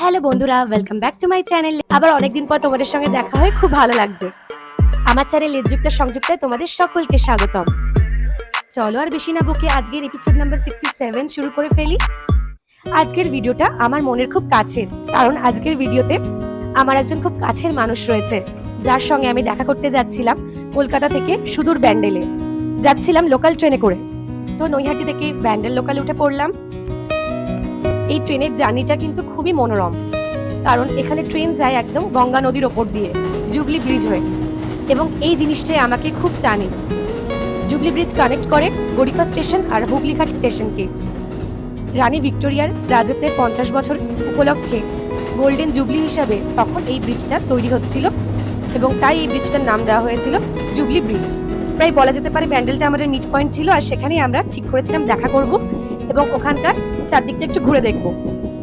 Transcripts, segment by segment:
Hello বন্ধুরা welcome back to my channel আবার অনেকদিন পর তোমাদের সঙ্গে দেখা হয়ে খুব ভালো লাগছে। আমার চ্যানেল যুক্ত সংযুক্তায় তোমাদের সকলকে স্বাগতম। চলো আর বেশি না বকে আজকের এপিসোড নাম্বার সিক্সটি সেভেন শুরু করে ফেলি। আজকের ভিডিওটা আমার মনের খুব কাছের, কারণ আজকের ভিডিওতে আমার একজন খুব কাছের মানুষ রয়েছে, যার সঙ্গে আমি দেখা করতে যাচ্ছিলাম কলকাতা থেকে সুদূর ব্যান্ডেলে। যাচ্ছিলাম লোকাল ট্রেনে করে। তো নৈহাটি থেকে ব্যান্ডেল লোকালে উঠে পড়লাম। এই ট্রেনের জার্নিটা কিন্তু খুবই মনোরম। কারণ এখানে ট্রেন যায় একদম গঙ্গা নদীর ওপর দিয়ে জুবলি ব্রিজ হয়ে। এবং এই জিনিসটাই আমাকে খুব টানে। জুবলি ব্রিজ কানেক্ট করে গরিফা স্টেশন আর হুগলিঘাট স্টেশনকে। রানী ভিক্টোরিয়ার রাজত্বের পঞ্চাশ বছর উপলক্ষে গোল্ডেন জুবলি হিসাবে তখন এই ব্রিজটা তৈরি হচ্ছিল এবং তাই এই ব্রিজটার নাম দেওয়া হয়েছিল জুবলি ব্রিজ। প্রায় বলা যেতে পারে ব্যান্ডেলটা আমাদের মিড পয়েন্ট ছিল আর সেখানেই আমরা ঠিক করেছিলাম দেখা করব এবং ওখানকার চারদিকটা একটু ঘুরে দেখব।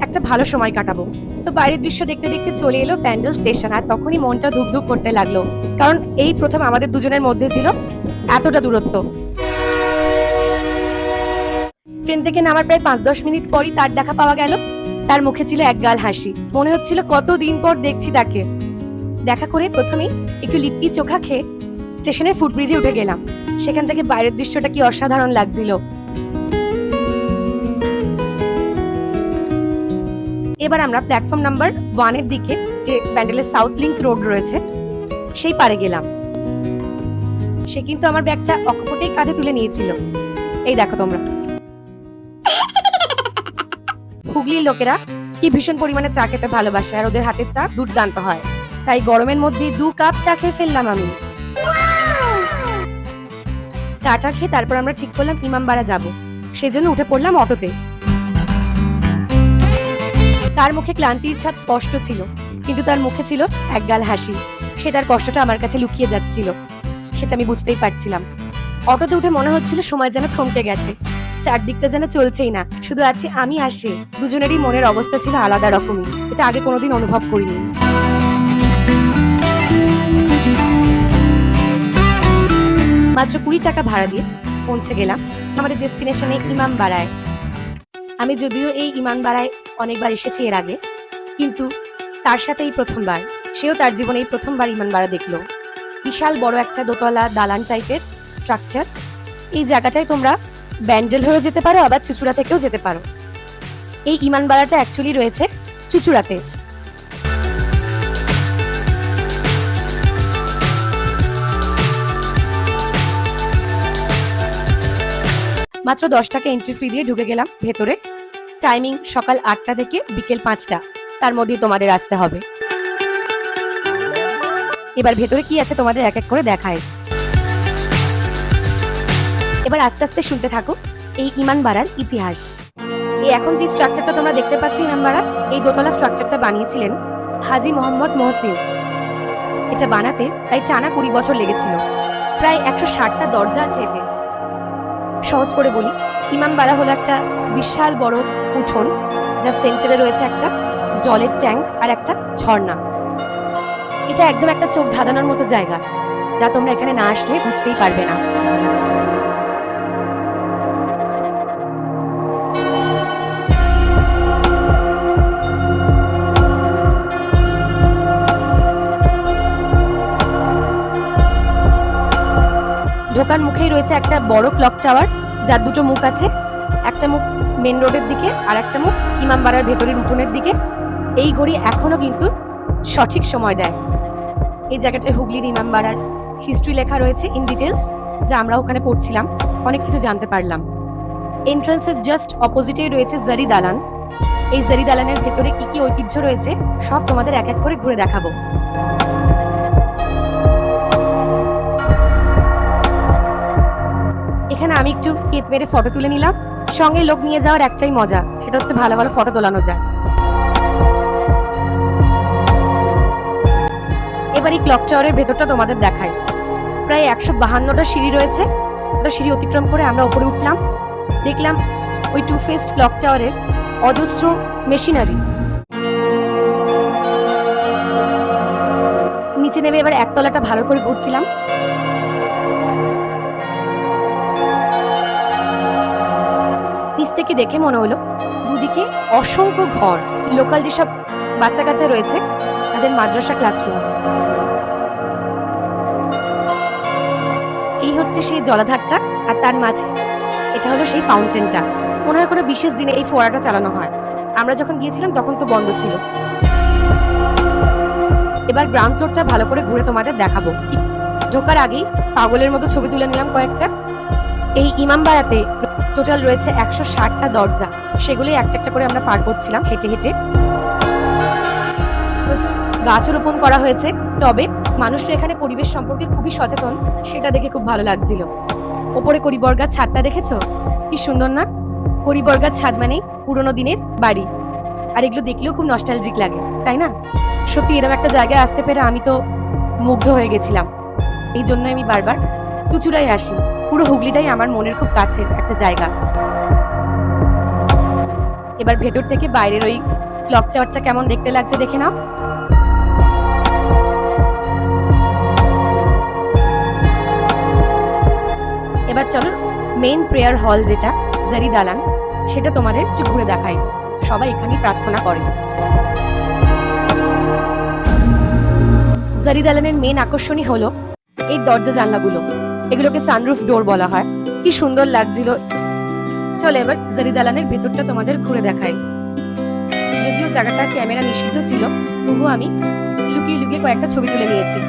একটা ভালো সময় কাটাবো। তো বাইরের দৃশ্য দেখতে দেখতে চলে এলো প্যান্ডেল স্টেশন আর তখনই মনটা ধুকধুক করতে লাগল। কারণ এই প্রথম আমাদের দুজনের মধ্যে ছিল এতটা দূরত্ব। ট্রেন থেকে নামার প্রায় পাঁচ দশ মিনিট পরই তার দেখা পাওয়া গেল। তার মুখে ছিল এক গাল হাসি। মনে হচ্ছিল কতদিন পর দেখছি তাকে। দেখা করে প্রথমেই একটু লিট্টি চোখা খেয়ে স্টেশনের ফুটব্রিজে উঠে গেলাম। সেখান থেকে বাইরের দৃশ্যটা কি অসাধারণ লাগছিল। এবার আমরা প্ল্যাটফর্ম নাম্বার ওয়ানের দিকে যে ব্যান্ডেলের সাউথ লিংক রোড রয়েছে, সেই পারে গেলাম। সে কিন্তু আমার ব্যাগটা অকপটেই কাঁধে তুলে নিয়েছিল। এই দেখো তোমরা। হুগলির লোকেরা কি ভীষণ পরিমাণে চা খেতে ভালোবাসে, আর ওদের হাতের চা দুর্দান্ত হয়। তাই গরমের মধ্যে দু কাপ চা খেয়ে ফেললাম আমি। চাটা খেয়ে তারপর আমরা ঠিক করলাম ইমামবাড়া যাব। সেজন্য উঠে পড়লাম অটোতে। তার মুখে ক্লান্তির ছাপ স্পষ্ট ছিল, কিন্তু তার মুখে ছিল একগাল হাসি। সে তার কষ্টটা আমার কাছে লুকিয়ে যাচ্ছিল, সেটা আমি বুঝতেই পারছিলাম। অটোতে উঠে মনে হচ্ছিল সময় যেন থমকে গেছে। চারদিকটা যেন চলছেই না, শুধু আছি আমি আর সে। দুজনেরই মনের অবস্থা ছিল আলাদা রকমই এটা আগে কোনোদিন অনুভব করিনি। মাত্র কুড়ি টাকা ভাড়া দিয়ে পৌঁছে গেলাম আমাদের ডেস্টিনেশনে ইমাম বাড়ায় আমি যদিও এই ইমান বাড়ায় অনেকবার এসেছি এর আগে। কিন্তু তার সাথেই প্রথমবার। সেও তার জীবনে এই প্রথমবার ইমান বাড়া দেখল। বিশাল বড় একটা দোতলা দালান টাইপের স্ট্রাকচার এই জায়গাটায় তোমরা ব্যান্ডেল হয়েও যেতে পারো, আবার চুচুড়া থেকেও যেতে পারো। এই ইমান বাড়াটা অ্যাকচুয়ালি রয়েছে চুচুড়াতে। মাত্র দশ টাকা এন্ট্রি ফি দিয়ে ঢুকে গেলাম ভেতরে। টাইমিং সকাল আটটা থেকে বিকেল পাঁচটা। তার মধ্যে তোমাদের আসতে হবে। এবার ভেতরে কি আছে তোমাদের এক এক করে দেখায় এবার আস্তে আস্তে শুনতে থাকো এই ইমান বাড়ার ইতিহাস। এই এখন যে স্ট্রাকচারটা তোমরা দেখতে পাচ্ছ ইমান বাড়া এই দোতলা স্ট্রাকচারটা বানিয়েছিলেন হাজি মোহাম্মদ মহসিন। এটা বানাতে প্রায় টানা কুড়ি বছর লেগেছিল। প্রায় একশো ষাটটা দরজা আছে এতে। সহজ করে বলি, ইমাম বাড়া হলো একটা বিশাল বড় উঠোন, যার সেন্টারে রয়েছে একটা জলের ট্যাঙ্ক আর একটা ঝর্ণা। এটা একদম একটা চোখ ধাঁধানোর মতো জায়গা, যা তোমরা এখানে না আসলে বুঝতেই পারবে না। ঢোকার মুখেই রয়েছে একটা বড় ক্লক টাওয়ার, যার দুটো মুখ আছে। একটা মুখ মেন রোডের দিকে আর একটা মুখ ইমামবাড়ার ভেতরের উঠোনের দিকে। এই ঘড়ি এখনও কিন্তু সঠিক সময় দেয়। এই জায়গাটায় হুগলির ইমামবাড়ার হিস্ট্রি লেখা রয়েছে ইন ডিটেলস যা আমরা ওখানে পড়ছিলাম। অনেক কিছু জানতে পারলাম। এন্ট্রান্সের জাস্ট অপোজিটেই রয়েছে জারি দালান। এই জারি দালানের ভেতরে কি কি ঐতিহ্য রয়েছে, সব তোমাদের এক এক করে ঘুরে দেখাবো। এখানে আমি একটু কেত মেরে ফটো তুলে নিলাম। সঙ্গে লোক নিয়ে যাওয়ার একটাই মজা, সেটা হচ্ছে ভালো ভালো ফটো তোলানো যায়। এবার এই ক্লক টাওয়ারের ভেতরটা তোমাদের দেখাই। প্রায় একশো বাহান্নটা সিঁড়ি রয়েছে। ওটা সিঁড়ি অতিক্রম করে আমরা উপরে উঠলাম। দেখলাম ওই টু ফেস্ট ক্লক টাওয়ারের অজস্র মেশিনারি নিচে নেমে এবার একতলাটা ভালো করে ঘুরছিলাম। থেকে দেখে মনে হলো? দুদিকে অসংখ্য ঘর, লোকাল যেসব বাচ্চা কাচ্চা রয়েছে, তাদের মাদ্রাসা ক্লাসরুম এই হচ্ছে সেই জলাধারটা, আর তার মাঝে এটা হলো সেই ফাউন্টেনটা মনে হয় কোনো বিশেষ দিনে এই ফোয়ারাটা চালানো হয়। আমরা যখন গিয়েছিলাম, তখন তো বন্ধ ছিল। এবার গ্রাউন্ড ফ্লোরটা ভালো করে ঘুরে তোমাদের দেখাবো। ঢোকার আগেই পাগলের মতো ছবি তুলে নিলাম কয়েকটা। এই ইমামবাড়াতে টোটাল রয়েছে একশো ষাটটা দরজা। সেগুলি একটা একটা করে আমরা পার করছিলাম হেঁটে হেঁটে। প্রচুর গাছও রোপণ করা হয়েছে। তবে মানুষরা এখানে পরিবেশ সম্পর্কে খুবই সচেতন, সেটা দেখে খুব ভালো লাগছিল। ওপরে করিবর্গার ছাদটা দেখেছ? কি সুন্দর না? করিবর্গার ছাদ মানেই পুরোনো দিনের বাড়ি। আর এগুলো দেখলেও খুব নস্টালজিক লাগে, তাই না? সত্যি এরকম একটা জায়গায় আসতে পেরে আমি তো মুগ্ধ হয়ে গেছিলাম। এই জন্য আমি বারবার চুচুড়াই আসি। পুরো হুগলিটাই আমার মনের খুব কাছের একটা জায়গা। এবার ভেতর থেকে বাইরের ওই ক্লক টাওয়ারটা কেমন দেখতে লাগছে দেখে নাও। এবার চলো মেইন প্রেয়ার হল যেটা জারি দালান সেটা তোমাদের একটু ঘুরে দেখাই। সবাই এখানে প্রার্থনা করে। জারি দালানের মেন আকর্ষণই হলো এই দরজা জানলাগুলো। এগুলোকে সানরুফ ডোর বলা হয়। কি সুন্দর লাগছিল। চলো এবার জারি দালানের ভেতরটা তোমাদের ঘুরে দেখাই। যদিও জায়গাটা ক্যামেরা নিষিদ্ধ ছিল, তবুও আমি লুকিয়ে লুকিয়ে কয়েকটা ছবি তুলে নিয়েছি।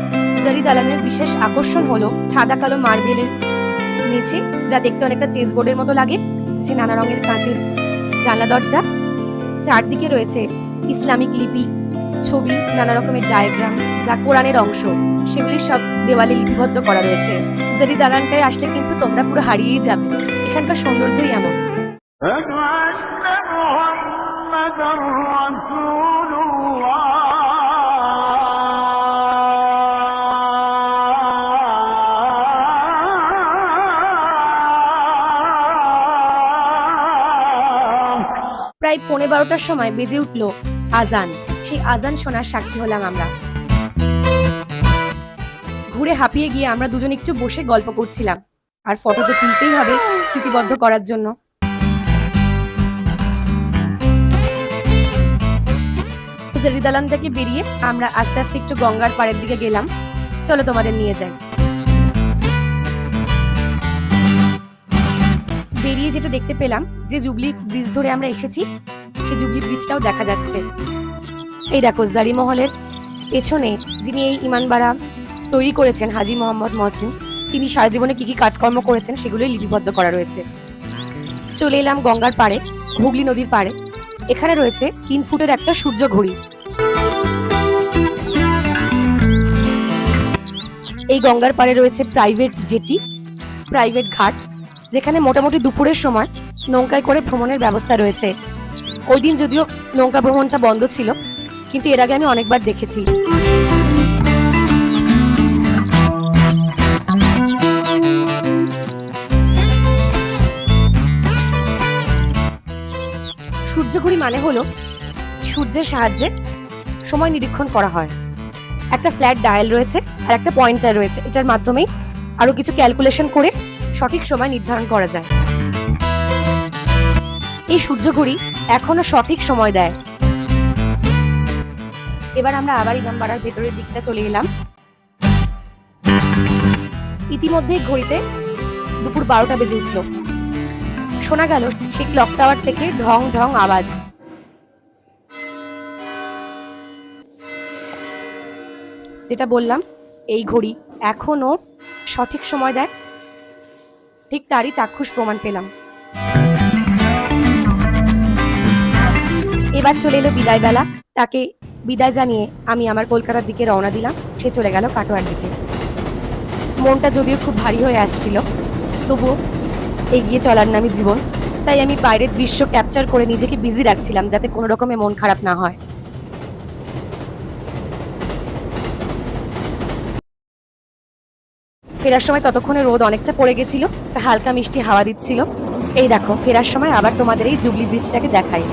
জারি দালানের বিশেষ আকর্ষণ হলো সাদা কালো মার্বেলের নিচে, যা দেখতে অনেকটা চেস বোর্ডের মতো লাগে যে নানা রঙের কাঁচের জানলা দরজা, চারদিকে রয়েছে ইসলামিক লিপি, ছবি, নানা রকমের ডায়াগ্রাম যা কোরআনের অংশ। সেগুলি সব দেওয়ালে লিপিবদ্ধ করা রয়েছে। যদি দালানটায় আসলে কিন্তু তোমরা পুরো হারিয়েই যাবে। এখানকার সৌন্দর্যই এমন। প্রায় পনেরো বারোটার সময় বেজে উঠল আজান। সেই আজান শোনার সাক্ষী হলাম আমরা। ঘুরে হাঁপিয়ে গিয়ে আমরা দুজন একটু বসে গল্প করছিলাম। আর ফটো তো তুলতেই হবে স্মৃতিবদ্ধ করার জন্য। জেরিদালান থেকে বেরিয়ে আমরা আস্তে আস্তে একটু গঙ্গার পাড়ের দিকে গেলাম। চলো তোমাদের নিয়ে যাই। বেরিয়ে যেটা দেখতে পেলাম, যে জুবলি ব্রিজ ধরে আমরা এসেছি, সেই জুবলি ব্রিজটাও দেখা যাচ্ছে। এই দেখো জারি মহলের পেছনে যিনি এই ইমানবাড়া তৈরি করেছেন হাজি মোহাম্মদ মহসিন। তিনি সারা জীবনে কি কি কাজকর্ম করেছেন সেগুলোই লিপিবদ্ধ করা রয়েছে। চলে এলাম গঙ্গার পাড়ে, হুগলি নদীর পাড়ে। এখানে রয়েছে তিন ফুটের একটা সূর্য ঘড়ি। এই গঙ্গার পাড়ে রয়েছে প্রাইভেট জেটি, প্রাইভেট ঘাট, যেখানে মোটামুটি দুপুরের সময় নৌকায় করে ভ্রমণের ব্যবস্থা রয়েছে। ওই দিন যদিও নৌকা ভ্রমণটা বন্ধ ছিল, কিন্তু এর আগে আমি অনেকবার দেখেছি। সূর্যঘড়ি মানে হলো সূর্যের সাহায্যে সময় নিরীক্ষণ করা হয়। একটা ফ্ল্যাট ডায়াল রয়েছে আর একটা পয়েন্টার রয়েছে। এটার মাধ্যমেই আরও কিছু ক্যালকুলেশন করে সঠিক সময় নির্ধারণ করা যায়। এই সূর্যঘড়ি এখনও সঠিক সময় দেয়। এবার আমরা আবার ইমামবাড়ার ভেতরের দিকটা চলে এলাম। ইতিমধ্যে ঘড়িতে দুপুর বারোটা বেজে উঠল। শোনা গেল সেই ক্লক টাওয়ার থেকে ঢং ঢং আওয়াজ। যেটা বললাম, এই ঘড়ি এখনও সঠিক সময় দেয়। ঠিক তারই চাক্ষুষ প্রমাণ পেলাম। এবার চলে এলো বিদায় বেলা তাকে বিদায় জানিয়ে আমি আমার কলকাতার দিকে রওনা দিলাম। সে চলে গেল কাটোয়ার দিকে। মনটা যদিও খুব ভারী হয়ে আসছিল, তবুও এগিয়ে চলার নামই জীবন। তাই আমি বাইরের দৃশ্য ক্যাপচার করে নিজেকে বিজি রাখছিলাম যাতে কোনো রকমে মন খারাপ না হয়। ফেরার সময় ততক্ষণে রোদ অনেকটা পড়ে গেছিল একটা হালকা মিষ্টি হাওয়া দিচ্ছিল। এই দেখো, ফেরার সময় আবার তোমাদের এই জুবলি ব্রিজটাকে দেখাই।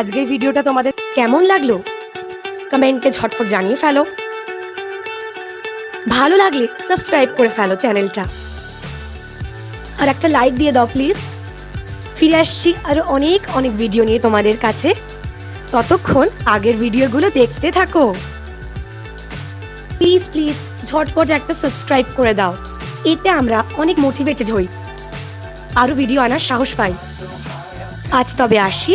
আজকের ভিডিওটা তোমাদের কেমন লাগল? কমেন্টে ঝটফট জানিয়ে ফেলো। ভালো লাগলে সাবস্ক্রাইব করে ফেলো চ্যানেলটা। আর একটা লাইক দিয়ে দাও প্লিজ। ফিরে আসছি আরও অনেক অনেক ভিডিও নিয়ে তোমাদের কাছে। ততক্ষণ আগের ভিডিওগুলো দেখতে থাকো। প্লিজ প্লিজ, ঝটপট একটা সাবস্ক্রাইব করে দাও। এতে আমরা অনেক মোটিভেটেড হই। আরও ভিডিও আনার সাহস পাই। আজ তবে আসি।